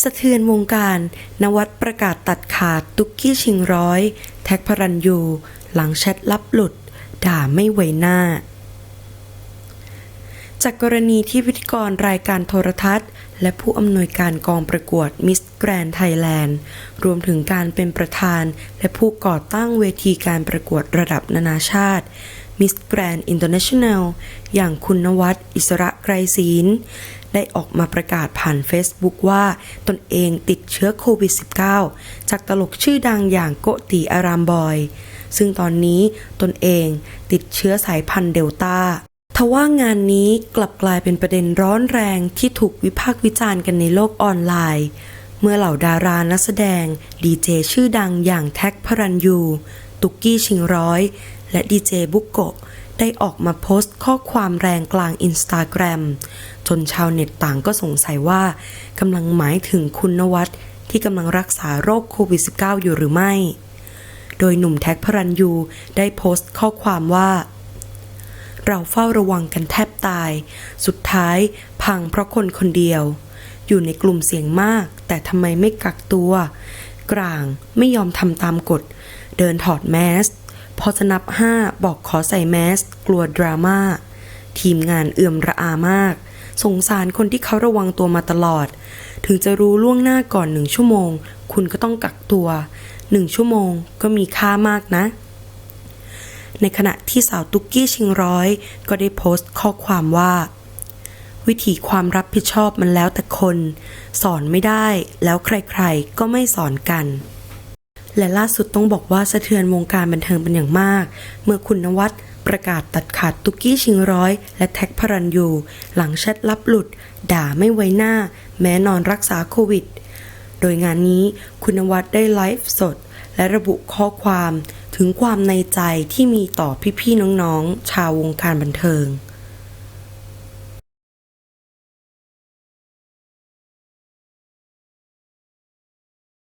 สะเทือนวงการ นวัดประกาศตัดขาดตุกกี้ชิงร้อย แท็กพระรันยู หลังแชทลับหลุด ด่าไม่ไว้หน้า จากกรณีที่พิธีกรรายการโทรทัศน์ และผู้อำนวยการกองประกวดมิสแกรนไทยแลนด์ รวมถึงการเป็นประธาน และผู้ก่อตั้งเวทีการประกวดระดับนานาชาติมิสแกรนอินเตอร์เนชั่นแนลอย่างคุณนวัดอิสระไกรศีล ได้ออกมาประกาศผ่าน Facebook ว่าตนเองติดเชื้อโควิด -19 จากตลกชื่อดังอย่างโกติอารามบอย ซึ่งตอนนี้ตนเองติดเชื้อสายพันธุ์เดลต้าทว่างานนี้กลับกลายเป็นประเด็นร้อนแรงที่ถูกวิพากษ์วิจารณ์กันในโลกออนไลน์ เมื่อเหล่าดารานักแสดง ดีเจชื่อดังอย่างแท็กพระรันยู ตุกกี้ชิงร้อย และดีเจบุกโกะ ได้ออกมาโพสต์ข้อความแรงกลางอินสตาแกรมจนชาวเน็ตต่างก็สงสัยว่ากำลังหมายถึงคุณนวัดที่กำลังรักษาโรคโควิด -19 อยู่หรือไม่ โดยหนุ่มแท็กพระรันยูได้โพสต์ข้อความว่า เราเฝ้าระวังกันแทบตาย สุดท้ายพังเพราะคนคนเดียว อยู่ในกลุ่มเสี่ยงมาก แต่ทำไมไม่กักตัว กลางไม่ยอมทำตามกฎ เดินถอดแมส พอจะนับห้าบอกขอใส่แมส กลัวดราม่า ทีมงานเอื่อมระอามาก สงสารคนที่เขาระวังตัวมาตลอด ถึงจะรู้ล่วงหน้าก่อนหนึ่งชั่วโมง คุณก็ต้องกักตัวหนึ่งชั่วโมงก็มีค่ามากนะ ในขณะที่สาวตุ๊กกี้ชิงร้อย ก็ได้โพสต์ข้อความว่า วิธีความรับผิดชอบมันแล้วแต่คน สอนไม่ได้แล้วใครๆก็ไม่สอนกัน และล่าสุดต้องบอกว่าสะเทือนวงการบันเทิงเป็นอย่างมาก เมื่อคุณนวัดประกาศตัดขาดตุกกี้ชิงร้อย และแท็กพระรันยูหลังแชทลับหลุด ด่าไม่ไว้หน้า แม้นอนรักษาโควิด โดยงานนี้คุณนวัดได้ไลฟ์สด และระบุข้อความถึงความในใจที่มีต่อพี่ๆน้องๆ ชาววงการบันเทิง